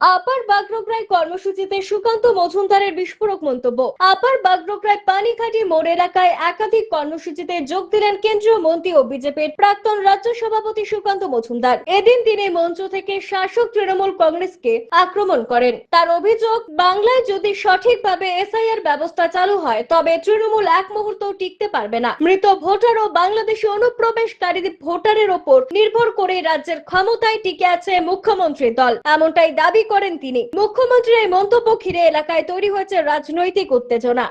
আপার বাগডোগরায় কর্মসূচিতে সুকান্ত মজুমদারের বিস্ফোরক মন্তব্য। আপার বাগডোগরায় পানিঘাটি মোড় এলাকায় একাধিক কর্মসূচিতে যোগ দিলেন কেন্দ্রীয় মন্ত্রী ও বিজেপির প্রাক্তন রাজ্য সভাপতি সুকান্ত মজুমদার। এদিন তিনি মঞ্চ থেকে শাসক তৃণমূল কংগ্রেসকে আক্রমণ করেন। তার অভিযোগ, বাংলায় যদি সঠিকভাবে এসআইআর ব্যবস্থা চালু হয়, তবে তৃণমূল এক মুহূর্ত টিকতে পারবে না। মৃত ভোটার ও বাংলাদেশি অনুপ্রবেশকারী ভোটারের ওপর নির্ভর করে রাজ্যের ক্ষমতায় টিকে আছে মুখ্যমন্ত্রীর দল। এমনটাই দাবি করেন তিনি। মুখ্যমন্ত্রীর এই মন্তব্য ঘিরে এলাকায় তৈরি হয়েছে রাজনৈতিক উত্তেজনা।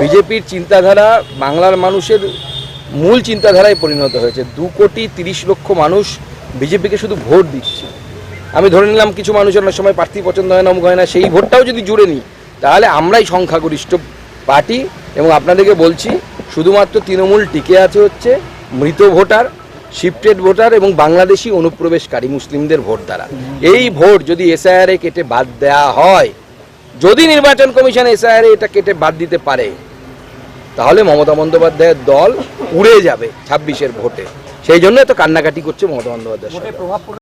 বিজেপির চিন্তাধারা বাংলার মানুষের মূল চিন্তাধারায় পরিণত হয়েছে। দু কোটি তিরিশ লক্ষ মানুষ বিজেপিকে শুধু ভোট দিচ্ছে। আমি ধরে নিলাম কিছু মানুষের অনেক সময় প্রার্থী পছন্দ হয় না, অমুক হয় না, সেই ভোটটাও যদি জুড়ে নিই, তাহলে আমরাই সংখ্যাগরিষ্ঠ পার্টি এবং আপনাদেরকে বলছি, শুধুমাত্র তৃণমূল টিকে আছে হচ্ছে মৃত ভোটার শিফটেড ভোটার এবং বাংলাদেশি অনুপ্রবেশকারী মুসলিমদের ভোট দ্বারা। এই ভোট যদি এসআইআরে কেটে বাদ দেওয়া হয়, যদি নির্বাচন কমিশন এসআইআর এটা কেটে বাদ দিতে পারে, তাহলে মমতা বন্দ্যোপাধ্যায়ের দল উড়ে যাবে ছাব্বিশের ভোটে। সেই জন্য এত কান্নাকাটি করছে মমতা বন্দ্যোপাধ্যায়